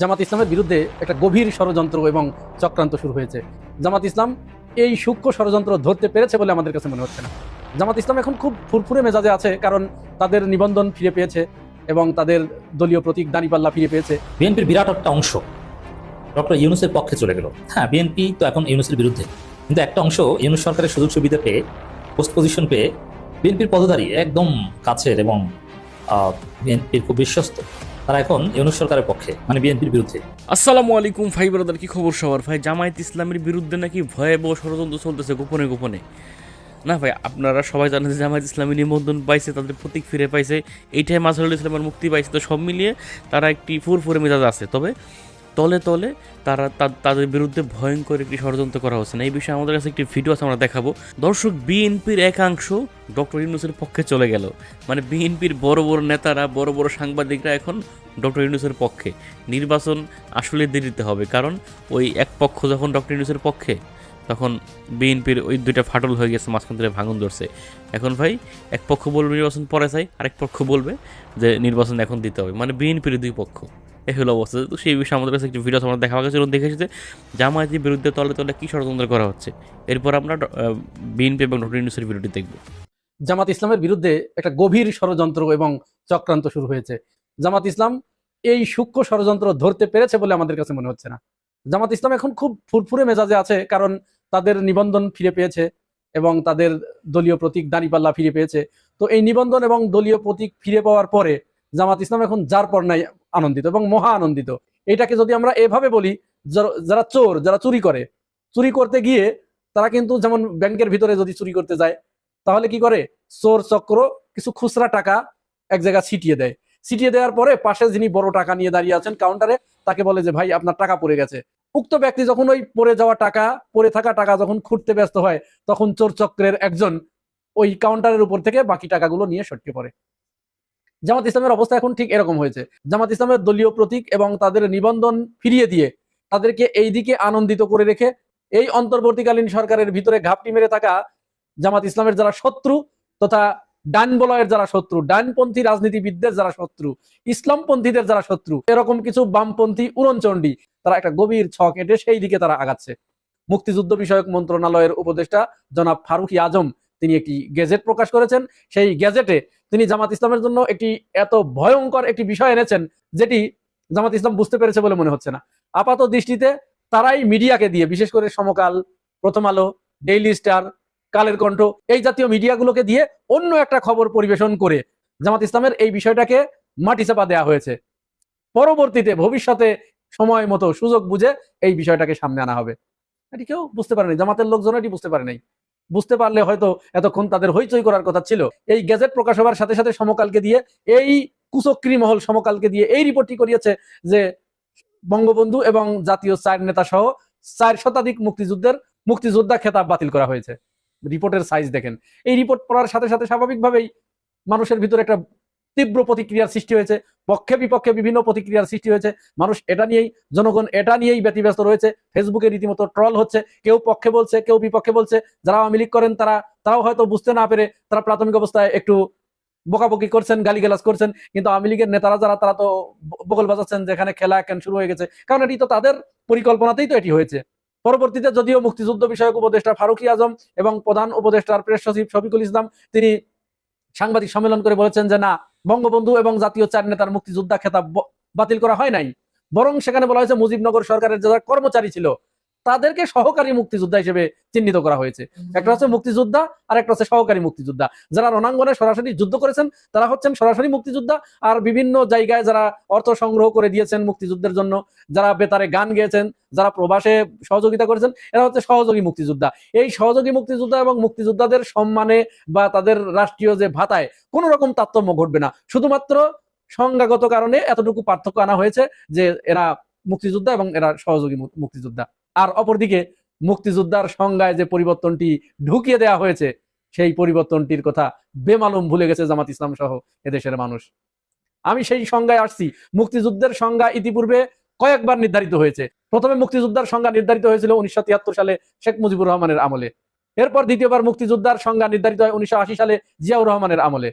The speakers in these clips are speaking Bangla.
জামাত ইসলামের বিরুদ্ধে একটা গভীর ষড়যন্ত্র এবং চক্রান্ত শুরু হয়েছে। জামাত ইসলাম এই সূক্ষ্ম ষড়যন্ত্র ধরতে পেরেছে বলে আমাদের কাছে মনে হচ্ছে না। জামাত ইসলাম এখন খুব ফুরফুরে মেজাজে আছে কারণ তাদের নিবন্ধন ফিরে পেয়েছে এবং তাদের দলীয় প্রতীক দাঁড়িপাল্লা ফিরে পেয়েছে। বিএনপির বিরাট একটা অংশ ডক্টর ইউনুসের পক্ষে চলে গেল। হ্যাঁ বিএনপি তো এখন ইউনুসের বিরুদ্ধে। কিন্তু একটা অংশ ইউনুস সরকারের সুযোগ সুবিধা পেয়ে, পোস্ট পজিশন পেয়ে বিএনপির পদধারী একদম কাছের এবং বিএনপির খুব বিশ্বস্ত। তারা এখন ইউনুস সরকারের পক্ষে মানে বিএনপির বিরুদ্ধে। আসসালামু আলাইকুম ভাই কি খবর সবার? ভাই, জামায়াত ইসলামের বিরুদ্ধে নাকি ভয়াবহ ষড়যন্ত্র চলতেছে গোপনে গোপনে? না ভাই, আপনারা সবাই জানেন যে জামায়াত ইসলামী নিবন্ধন পাইছে, তাদের প্রতীক ফিরে পাইছে, এইটাই মাঝারুল ইসলামের মুক্তি পাইছে, তো সব মিলিয়ে তারা একটি ফুরফুরে মেজাজ আছে। তবে তলে তলে তারা তাদের বিরুদ্ধে ভয়ঙ্কর একটি ষড়যন্ত্র করা হচ্ছে। না এই বিষয়ে আমাদের কাছে একটি ভিডিও আছে, আমরা দেখাবো। দর্শক, বিএনপির একাংশ ডক্টর ইউনুসের পক্ষে চলে গেল। মানে বিএনপির বড় বড় নেতারা, বড় বড় সাংবাদিকরা এখন ডক্টর ইউনুসের পক্ষে। নির্বাচন আসলে দেরিতে হবে, কারণ ওই এক পক্ষ যখন ডক্টর ইউনুসের পক্ষে, তখন বিএনপির ওই দুইটা ফাটল হয়ে গেছে, মাঝখান থেকে ভাঙন ধরছে। এখন ভাই, এক পক্ষ বলবে নির্বাচন পরে চাই, আরেক পক্ষ বলবে যে নির্বাচন এখন দিতে হবে। মানে বিএনপির দুই পক্ষ। এই হলো অবস্থা। তো সেই বিষয়ে আমাদের কাছে একটি ভিডিও আমরা দেখা গেছে এবং দেখে এসেছে জামায়াতের বিরুদ্ধে তলে তলে কী ষড়যন্ত্র করা হচ্ছে? এরপর আমরা বিএনপি এবং ডক্টর ইউনুসের বিরুদ্ধে দেখব। জামাত ইসলামের বিরুদ্ধে একটা গভীর ষড়যন্ত্র এবং চক্রান্ত শুরু হয়েছে। জামাত ইসলাম এই সূক্ষ্ম ষড়যন্ত্র ধরতে পেরেছে বলে আমাদের কাছে মনে হচ্ছে না। জামাত ইসলাম এখন খুব ফুরফুরে মেজাজে আছে, কারণ তাদের নিবন্ধন ফিরে পেয়েছে এবং তাদের দলীয় প্রতীক দাঁড়িপাল্লা ফিরে পেয়েছে। তো এই নিবন্ধন এবং দলীয় প্রতীক ফিরে পাওয়ার পরে জামাত ইসলাম এখন যার পর নাই আনন্দিত এবং মহা আনন্দিত। এটাকে যদি আমরা এভাবে বলি, যারা- চোর, যারা চুরি করে, চুরি করতে গিয়ে তারা কিন্তু যেমন ব্যাংকের ভিতরে যদি চুরি করতে যায়, তাহলে কি করে? চোর, চক্র, কিছু খুচরা টাকা এক জায়গায় ছিটিয়ে দেয়। ছিটিয়ে দেওয়ার পরে পাশে যিনি বড় টাকা নিয়ে দাঁড়িয়ে আছেন কাউন্টারে তাকে বলে যে, ভাই, আপনার টাকা পড়ে গেছে। উক্ত ব্যক্তি যখন ওই পড়ে যাওয়া টাকা, পড়ে থাকা টাকা যখন খুঁড়তে ব্যস্ত হয়, তখন চোর চক্রের একজন ওই কাউন্টারের উপর থেকে বাকি টাকাগুলো নিয়ে সটকে পড়ে। জামাত ইসলামের অবস্থা এখন ঠিক এরকম হয়েছে। জামাত ইসলামের দলীয় প্রতীক এবং তাদের নিবন্ধন ফিরিয়ে দিয়ে তাদেরকে এই দিকে আনন্দিত করে রেখে এই অন্তর্বর্তীকালীন সরকারের ভিতরে ঘাপটি মেরে থাকা জামাত ইসলামের যারা শত্রু তথা ডান বলয়ের যারা শত্রু, ডানপন্থী রাজনীতিবিদদের যারা শত্রু, ইসলামপন্থীদের যারা শত্রু, এরকম কিছু বামপন্থী উড়নচণ্ডী, তারা একটা গভীর ছক এঁটে সেই দিকে তারা আগাচ্ছে। মুক্তিযুদ্ধ বিষয়ক মন্ত্রণালয়ের উপদেষ্টা জনাব ফারুকি আজম তিনি একটি গেজেট প্রকাশ করেছেন। সেই গেজেটে তিনি জামাত ইসলামের জন্য একটি এত ভয়ঙ্কর একটি বিষয় এনেছেন, যেটি জামাত ইসলাম বুঝতে পেরেছে বলে মনে হচ্ছে না। আপাত দৃষ্টিতে তারাই মিডিয়াকে দিয়ে, বিশেষ করে সমকাল, প্রথম আলো, ডেইলি স্টার, কালের কণ্ঠ, এই জাতীয় মিডিয়াগুলোকে দিয়ে অন্য একটা খবর পরিবেশন করে জামাত ইসলামের এই বিষয়টাকে মাটি চাপা দেওয়া হয়েছে। পরবর্তীতে, ভবিষ্যতে সময় মতো সুযোগ বুঝে এই বিষয়টাকে সামনে আনা হবে। এটি কেউ বুঝতে পারেনি, জামাতের লোকজন এটি বুঝতে পারে নাই। বুঝতে পারলে হয়তো এতক্ষণ তাদের হইচই করার কথা ছিল। এই গেজেট প্রকাশ হওয়ার সাথে সাথে সমকালকে দিয়ে, এই কুচক্রী মহল সমকালকে দিয়ে এই রিপোর্টটি করিয়েছে যে বঙ্গবন্ধু এবং জাতীয় চার নেতা সহ চার শতাধিক মুক্তিযুদ্ধের মুক্তিযোদ্ধা খেতাব বাতিল করা হয়েছে। রিপোর্টের সাইজ দেখেন। এই রিপোর্ট পড়ার সাথে সাথে স্বাভাবিকভাবেই মানুষের ভিতরে একটা তীব্র প্রতিক্রিয়ার সৃষ্টি হয়েছে, পক্ষে বিপক্ষে বিভিন্ন প্রতিক্রিয়ার সৃষ্টি হয়েছে। মানুষ এটা নিয়েই, জনগণ এটা নিয়েই ব্যতিব্যস্ত রয়েছে। ফেসবুকে রীতিমতো ট্রল হচ্ছে, কেউ পক্ষে বলছে, কেউ বিপক্ষে বলছে, যারা আওয়ামী লীগ করেন তারা, তারাও হয়তো বুঝতে না পেরে তারা প্রাথমিক অবস্থায় একটু বকাবকি করছেন, গালিগালাজ করছেন। কিন্তু আওয়ামী লীগের নেতারা যারা, তারা তো ব- বগল বাজাচ্ছেন যেখানে খেলা কেন শুরু হয়ে গেছে। কারণ এটি তো তাদের পরিকল্পনাতেই তো এটি হয়েছে। পরবর্তীতে যদিও মুক্তিযুদ্ধ বিষয়ক উপদেষ্টা ফারুকি আজম এবং প্রধান উপদেষ্টার প্রেস সচিব শফিকুল ইসলাম, তিনি সাংবাদিক সম্মেলন করে বলেছেন যে না বঙ্গবন্ধু এবং জাতীয় চার নেতার মুক্তিযোদ্ধা খেতাব বাতিল করা হয় নাই। বরং সেখানে বলা হয়েছে মুজিবনগর সরকারের যারা কর্মচারী ছিল তাদেরকে সহকারী মুক্তিযোদ্ধা হিসেবে চিহ্নিত করা হয়েছে। একটা হচ্ছে মুক্তিযোদ্ধা আর একটা হচ্ছে সহকারী মুক্তিযোদ্ধা। যারা রণাঙ্গনে সরাসরি যুদ্ধ করেছেন তারা হচ্ছেন সরাসরি মুক্তিযোদ্ধা আর বিভিন্ন জায়গায় যারা অর্থ সংগ্রহ করে দিয়েছেন মুক্তিযুদ্ধের জন্য যারা বেতারে গান গেয়েছেন যারা প্রবাসে সহযোগিতা করেছেন এরা হচ্ছে সহযোগী মুক্তিযোদ্ধা। এই সহযোগী মুক্তিযোদ্ধা এবং মুক্তিযোদ্ধাদের সম্মানে বা তাদের রাষ্ট্রীয় যে ভাতায় কোনো রকম তারতম্য ঘটবে না। শুধুমাত্র সংজ্ঞাগত কারণে এতটুকু পার্থক্য আনা হয়েছে যে এরা মুক্তিযোদ্ধা এবং এরা সহযোগী মুক্তিযোদ্ধা। আর অপরদিকে মুক্তিযোদ্ধার সংজ্ঞায় যে পরিবর্তনটি ঢুকিয়ে দেওয়া হয়েছে, সেই পরিবর্তনটির কথা বেমালুম ভুলে গেছে জামাত ইসলাম সহ এদেশের মানুষ। আমি সেই সংজ্ঞায় আসছি। মুক্তিযুদ্ধের সংজ্ঞা ইতিপূর্বে কয়েকবার নির্ধারিত হয়েছে। প্রথমে মুক্তিযোদ্ধার সংজ্ঞা নির্ধারিত হয়েছিল উনিশশো তিয়াত্তর সালে শেখ মুজিবুর রহমানের আমলে। এরপর দ্বিতীয়বার মুক্তিযোদ্ধার সংজ্ঞা নির্ধারিত হয় উনিশশো আশি সালে জিয়াউর রহমানের আমলে।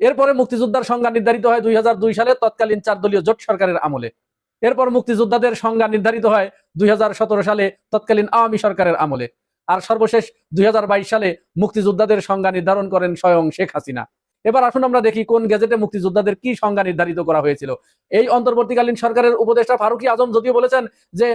এরপরে মুক্তিযোদ্ধার সংজ্ঞা নির্ধারিত হয় দুই হাজার দুই সালে তৎকালীন চার দলীয় জোট সরকারের আমলে। এরপর মুক্তিযোদ্ধাদের সংজ্ঞা নির্ধারিত হয় দুই হাজার সতেরো সালে তৎকালীন আওয়ামী সরকারের আমলে। আর সর্বশেষ দুই হাজার বাইশ সালে মুক্তিযোদ্ধাদের সংজ্ঞা নির্ধারণ করেন স্বয়ং শেখ হাসিনা। এবার আসুন আমরা দেখি কোন গেজেটে মুক্তিযোদ্ধাদের কি সংজ্ঞা নির্ধারিত করা হয়েছিল। এই অন্তর্বর্তীকালীন সরকারের উপদেষ্টা ফারুকি আজম যদিও বলেছেন যে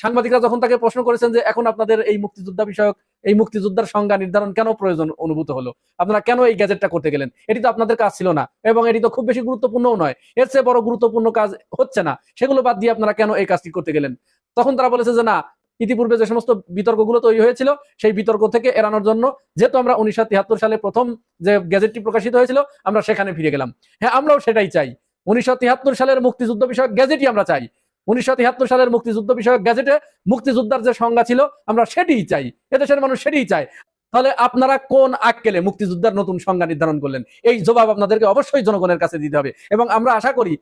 সাংবাদিকরা যখন তাকে প্রশ্ন করেছেন যে এখন আপনাদের এই মুক্তিযোদ্ধা বিষয়ক এই মুক্তিযোদ্ধার সংজ্ঞা নির্ধারণ কেন প্রয়োজন অনুভূত হলো? আপনারা কেন এই গ্যাজেটটা করতে গেলেন? এটি তো আপনাদের কাজ ছিল না এবং এটি তো খুব বেশি গুরুত্বপূর্ণও নয়। এর চেয়ে বড় গুরুত্বপূর্ণ কাজ হচ্ছে না। সেগুলো বাদ দিয়ে আপনারা কেন এই কাজটি করতে গেলেন? তখন তারা বলেছে যে না, ইতিপূর্বে যে সমস্ত বিতর্কগুলো তৈরি হয়েছিল, সেই বিতর্ক থেকে এড়ানোর জন্য যেহেতু আমরা উনিশশো তিয়াত্তর সালে প্রথম যে গ্যাজেটটি প্রকাশিত হয়েছিল, আমরা সেখানে ফিরে গেলাম। হ্যাঁ আমরাও সেটাই চাই। উনিশশো তিয়াত্তর সালের মুক্তিযুদ্ধ বিষয়ক গ্যাজেটই আমরা চাই। উনিশশো তিয়াত্তর সালের মুক্তিযুদ্ধ বিষয়ক গ্যাজেটে মুক্তিযোদ্ধার যে সংজ্ঞা ছিল, আমরা সেটিই চাই। এদেশের মানুষ সেটিই চায়। তাহলে আপনারা কোন আক্কেলে মুক্তিযোদ্ধার নতুন সংজ্ঞা নির্ধারণ করলেন? এই জবাব আপনাদেরকে অবশ্যই জনগণের কাছে দিতে হবে। এবং আমরা আশা করি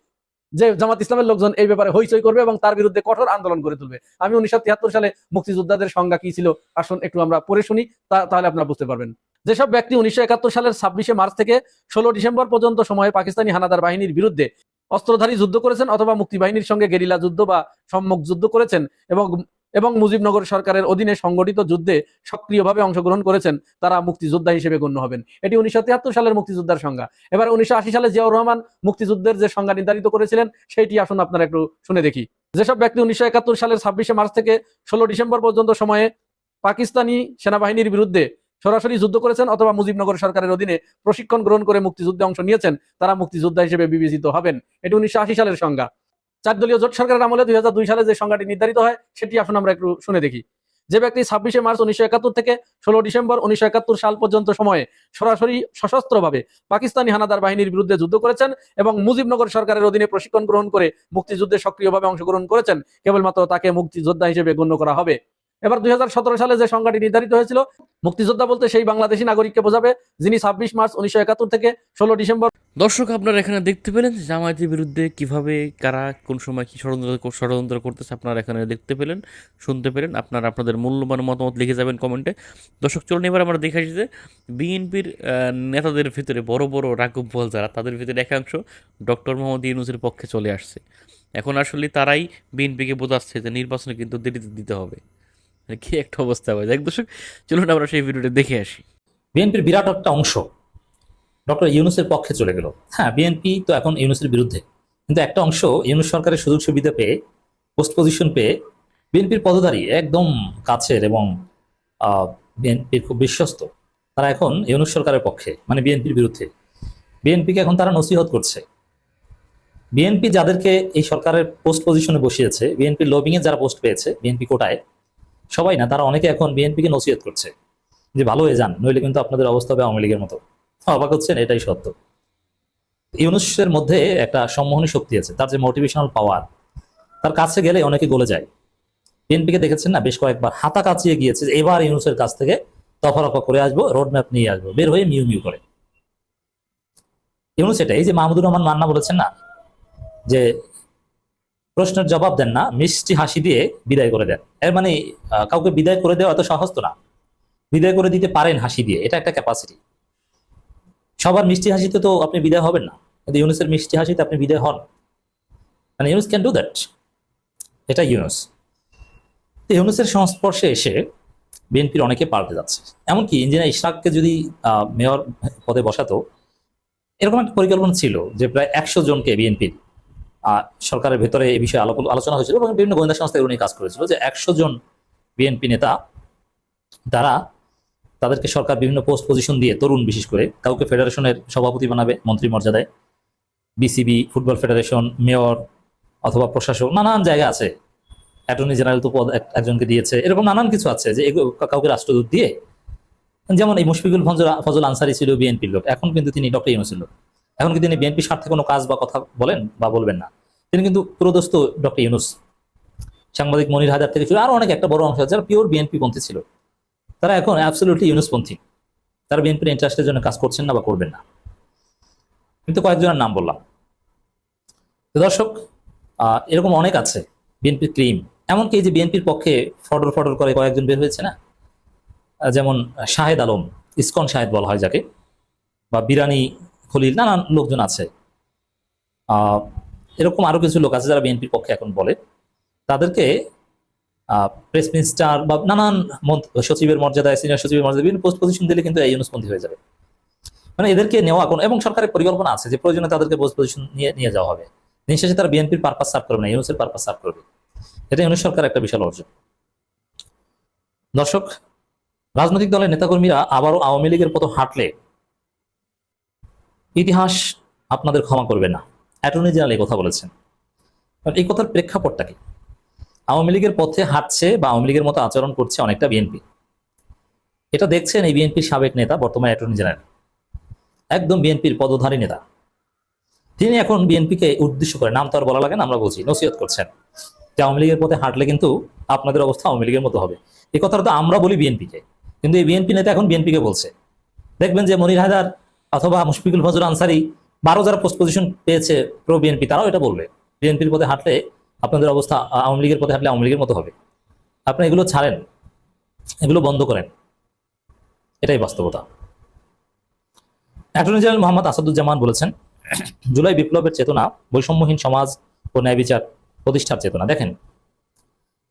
যে জামাত ইসলামের লোকজন এই ব্যাপারে হইচই করবে এবং তার বিরুদ্ধে কঠোর আন্দোলন করে তুলবে। আমি উনিশশো তিয়াত্তর সালে মুক্তিযোদ্ধাদের সংজ্ঞা কি ছিল, আসুন একটু আমরা পড়ে শুনি তাহলে আপনারা বুঝতে পারবেন। যেসব ব্যক্তি উনিশশো একাত্তর সালের ছাব্বিশে মার্চ থেকে ষোলো ডিসেম্বর পর্যন্ত সময়ে পাকিস্তানি হানাদার বাহিনীর বিরুদ্ধে অস্ত্রধারী যুদ্ধ করেছেন অথবা মুক্তিবাহিনীর সঙ্গে গেরিলা যুদ্ধ বা সম্মুখ যুদ্ধ করেছেন এবং এবং মুজিবনগর সরকারের অধীনে সংগঠিত যুদ্ধে সক্রিয়ভাবে অংশগ্রহণ করেছেন, তারা মুক্তিযোদ্ধা হিসেবে গণ্য হবেন। এটি উনিশশো তিয়াত্তর সালের মুক্তিযোদ্ধার সংজ্ঞা। এবার উনিশশো আশি সালে জিয়াউর রহমান মুক্তিযুদ্ধের যে সংজ্ঞা নির্ধারিত করেছিলেন, সেইটি আসুন আপনারা একটু শুনে দেখি। যেসব ব্যক্তি উনিশশো একাত্তর সালের ছাব্বিশে মার্চ থেকে ষোলো ডিসেম্বর পর্যন্ত সময়ে পাকিস্তানি সেনাবাহিনীর বিরুদ্ধে সরাসরি যুদ্ধ করেছেন অথবা মুজিবনগর সরকারের অধীনে প্রশিক্ষণ গ্রহণ করে মুক্তিযুদ্ধে অংশ নিয়েছেন, তারা মুক্তিযোদ্ধা হিসেবে বিবেচিত হবেন। এটি উনিশশো আশি সালের সংজ্ঞা। চার দলীয় জোট সরকারের আমলে দুই সালে যে সংজ্ঞাটি নির্ধারিত হয়, সেটি আসুন আমরা একটু শুনে দেখি। যে ব্যক্তি ছাব্বিশে মার্চ উনিশশো একাত্তর থেকে ষোলো ডিসেম্বর উনিশশো একাত্তর সাল পর্যন্ত সময়ে সরাসরি সশস্ত্রভাবে পাকিস্তানি হানাদার বাহিনীর বিরুদ্ধে যুদ্ধ করেছেন এবং মুজিবনগর সরকারের অধীনে প্রশিক্ষণ গ্রহণ করে মুক্তিযুদ্ধে সক্রিয়ভাবে অংশগ্রহণ করেছেন, কেবলমাত্র তাকে মুক্তিযোদ্ধা হিসেবে গণ্য করা হবে। এবার দুই হাজার সতেরো সালে যে সংখ্যাটি নির্ধারিত হয়েছিল, মুক্তিযোদ্ধা বলতে সেই বাংলাদেশী নাগরিককে বোঝাবে যিনি ছাব্বিশ মার্চ উনিশশো একাত্তর থেকে ষোলো ডিসেম্বর। দর্শক, আপনারা এখানে দেখতে পেলেন জামায়াতের বিরুদ্ধে কীভাবে, কারা, কোন সময় কি ষড়যন্ত্র ষড়যন্ত্র করতেছে আপনারা এখানে দেখতে পেলেন, শুনতে পেলেন। আপনারা আপনাদের মূল্যবান মতামত লিখে যাবেন কমেন্টে। দর্শক, চলুন এবার আমরা দেখে আসি যে বিএনপির নেতাদের ভিতরে বড় বড় রাঘব বল যারা তাদের ভিতরে একাংশ ডক্টর মোহাম্মদ ইউনুসের পক্ষে চলে আসছে। এখন আসলে তারাই বিএনপিকে বোঝাচ্ছে যে নির্বাচনে কিন্তু দেরিতে দিতে হবে। কি একটা অবস্থা হবে দেখ দর্শক, চলুন আমরা সেই ভিডিওটা দেখে আসি। বিএনপির বিরাট একটা অংশ ডক্টর ইউনুসের পক্ষে চলে গেল। হ্যাঁ বিএনপি তো এখন ইউনুসের বিরুদ্ধে। কিন্তু একটা অংশ ইউনুস সরকারের সুযোগ সুবিধা পেয়ে, পোস্ট পজিশন পেয়ে বিএনপির পদধারী একদম কাছের এবং বিএনপির খুব বিশ্বস্ত। তারা এখন ইউনুস সরকারের পক্ষে মানে বিএনপির বিরুদ্ধে। বিএনপিকে এখন তারা নসিহত করছে। বিএনপি যাদেরকে এই সরকারের পোস্ট পজিশনে বসিয়েছে, বিএনপির লবিংয়ে যারা পোস্ট পেয়েছে, বিএনপি কোটায় সবাই না, তারা অনেকে এখন বিএনপিকে নসিহত করছে। যে ভালো হয়ে যান, নইলে কিন্তু আপনাদের অবস্থা হবে আওয়ামী লীগের মতো। অবাক হচ্ছেন, এটাই সত্য। ইউনুসের মধ্যে একটা সম্মোহনী শক্তি আছে, তার যে মোটিভেশনাল পাওয়ার তার কাছে গেলে অনেকে গলে যায়। বিএনপিকে দেখেছেন না, বেশ কয়েকবার হাতা কাচিয়ে গিয়েছে এবার ইউনুসের কাছ থেকে দফা রফা করে আসব রোড ম্যাপ নিয়ে আসব, বের হয়ে মিউ মিউ করে। ইউনুস এটা এই যে মাহমুদুর রহমান মান্না বলেছেন না, যে প্রশ্নের জবাব দেন না, মিষ্টি হাসি দিয়ে বিদায় করে দেন। এর মানে কাউকে বিদায় করে দেওয়া এত সহজ তো না। বিদায় করে দিতে পারেন হাসি দিয়ে, এটা একটা ক্যাপাসিটি সবার মিষ্টি হাসিতে তো আপনি বিদায় হবেন না। কিন্তু ইউনুসের মিষ্টি হাসিতে আপনি বিদায় হন। মানে ইউনুস ক্যান ডু দ্যাট এটা ইউনুস। তো ইউনুসের সংস্পর্শে এসে বিএনপির অনেকে পাল্টে যাচ্ছে। এমনকি ইঞ্জিনিয়ার ইশরাককে যদি মেয়র পদে বসাতো, এরকম একটা পরিকল্পনা ছিল যে প্রায় একশো জনকে বিএনপির সরকারের ভেতরে এই বিষয়ে আলোচনা হয়েছিল এবং বিভিন্ন গোয়েন্দা সংস্থা এগুলো কাজ করেছিল যে একশো জন বিএনপি নেতা তারা তাদেরকে সরকার বিভিন্ন পোস্ট পজিশন দিয়ে তরুণ বিশেষ করে কাউকে ফেডারেশনের সভাপতি বানাবে, মন্ত্রী মর্যাদায় বিসিবি ফুটবল ফেডারেশন মেয়র অথবা প্রশাসক, নানান জায়গা আছে। অ্যাটর্নি জেনারেল তো পদ এক- একজনকে দিয়েছে। এরকম নানান কিছু আছে যে কাউকে রাষ্ট্রদূত দিয়ে, যেমন এই মুশফিকুল ফজল ফজল আনসারি ছিল বিএনপির লোক, এখন কিন্তু তিনি ডক্টর ইউনুসের লোক। এখন কি তিনি বিএনপির স্বার্থে কোনো কাজ বা কথা বলেন বা বলবেন না। তিনি কিন্তু পুরোদস্ত ডক্টর ইউনুস। সাংবাদিক মনির হাজার থেকে শুরু আরও অনেক একটা বড় অংশ আছে, যারা পিওর বিএনপি পন্থী ছিল। তারা এখন অ্যাবসলিউটলি ইউনুসপন্থী তারা বিএনপির ইন্টারেস্টের জন্য কাজ করছেন না বা করবেন না। কিন্তু কয়েকজনের নাম বললাম। দর্শক এরকম অনেক আছে বিএনপির ক্রিম এমনকি যে বিএনপির পক্ষে ফডর ফডর করে কয়েকজন বের হয়েছে না? যেমন শাহেদ আলম, ইসকন শাহেদ বলা হয় যাকে, বা বিরানি খলিল, নানান লোকজন আছে। এরকম আরও কিছু লোক আছে যারা বিএনপির পক্ষে এখন বলে। তাদেরকে প্রেস মিনিস্টার বা নানান সচিবের মর্যাদায় সিনিয়র সচিবের মর্যাদায় বিভিন্ন পোস্ট পজিশন দিলে কিন্তু এই ইউনুসপন্থী হয়ে যাবে। মানে এদেরকে নেওয়া কোন, এবং সরকারের পরিকল্পনা আছে যে প্রয়োজনে তাদেরকে পোস্ট পজিশন নিয়ে নিয়ে যাওয়া হবে। দিন শেষে তারা বিএনপির পারপাস সার্ভ করবে না, ইউনুসের পারপাস সার্ভ করবে। এটা ইউনুস সরকার একটা বিশাল অর্জন। দর্শক, রাজনৈতিক দলের নেতাকর্মীরা আবারও আওয়ামী লীগের পথ হাঁটলে ইতিহাস আপনাদের ক্ষমা করবে না। অ্যাটর্নি জেনারেল এই কথা বলেছেন। এই কথার প্রেক্ষাপটটা কি? আওয়ামী লীগের পথে হাঁটছে বা আওয়ামী লীগের মতো আচরণ করছে অনেকটা বিএনপি। এটা দেখছেন এই বিএনপির সাবেক নেতা, বর্তমান অ্যাটর্নি জেনারেল। একদম বিএনপির পদধারী নেতা। তিনি এখন বিএনপিকে উদ্দেশ্য করে, নাম তো আর বলা লাগে না, আমরা বুঝি নসিহত করছেন। যে আওয়ামী লীগের পথে হাঁটলে কিন্তু আপনাদের অবস্থা আওয়ামী লীগের মতো হবে। এই কথাটা তো আমরা বলি বিএনপিকে। কিন্তু এই বিএনপি নেতা এখন বিএনপিকে বলছে। দেখবেন যে মনির হায়দার অথবা মুশফিকুল ফজর আনসারি বারো যারা পোস্ট পজিশন পেয়েছে প্রো বিএনপি তারাও এটা বলবে। বিএনপির পথে হাঁটলে আপনাদের অবস্থা আওয়ামী লীগের পথে হাঁটলে আওয়ামী লীগের মতো হবে। আপনি এগুলো ছাড়েন, এগুলো বন্ধ করেন। এটাই বাস্তবতা। অ্যাটর্নি জেনারেল মোহাম্মদ আসাদুজ্জামান বলেছেন, জুলাই বিপ্লবের চেতনা বৈষম্যহীন সমাজ ও ন্যায় বিচার প্রতিষ্ঠার চেতনা। দেখেন,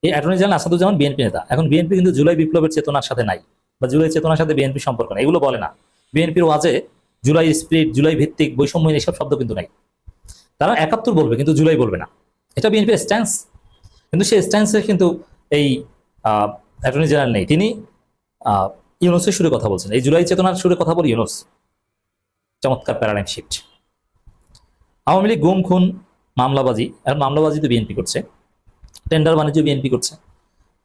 এই অ্যাটর্নি জেনারেল আসাদুজ্জামান বিএনপি নেতা। এখন বিএনপি কিন্তু জুলাই বিপ্লবের চেতনার সাথে নাই, বা জুলাই চেতনার সাথে বিএনপি সম্পর্ক নেই। এগুলো বলে না। বিএনপির ওয়াজে জুলাই স্পিরিট জুলাই ভিত্তিক বৈষম্যহীন এসব শব্দ কিন্তু নাই। তারা একাত্তর বলবে, কিন্তু জুলাই বলবে না। এটা বিএনপির স্ট্যান্স কিন্তু সেই স্ট্যান্সে কিন্তু এই অ্যাটর্নি জেনারেল নেই। তিনি ইউনুসের সুরে কথা বলছেন। এই জুলাই চেতনার সুরে কথা বলি ইউনুস। চমৎকার প্যারাডাইম শিফট আওয়ামী লীগ গুম, খুন, মামলাবাজি। আর মামলাবাজি তো বিএনপি করছে। টেন্ডার বাণিজ্য বিএনপি করছে।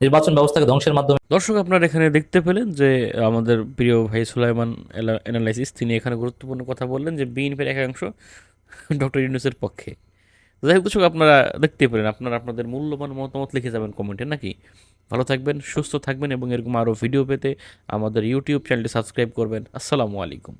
নির্বাচন ব্যবস্থাকে ধ্বংসের মাধ্যমে দর্শক, আপনারা এখানে দেখতে পেলেন যে আমাদের প্রিয় ভাই সুলাইমান অ্যানালাইসিস তিনি এখানে গুরুত্বপূর্ণ কথা বললেন যে বিএনপির একাংশ ডক্টর ইউনুসের পক্ষে। যাই হোক, দর্শক, আপনারা দেখতে পেলেন, আপনারা আপনাদের মূল্যবান মতামত লিখে যাবেন কমেন্টে নাকি? ভালো থাকবেন, সুস্থ থাকবেন এবং এরকম আরও ভিডিও পেতে আমাদের ইউটিউব চ্যানেলটি সাবস্ক্রাইব করবেন। আসসালামু আলাইকুম।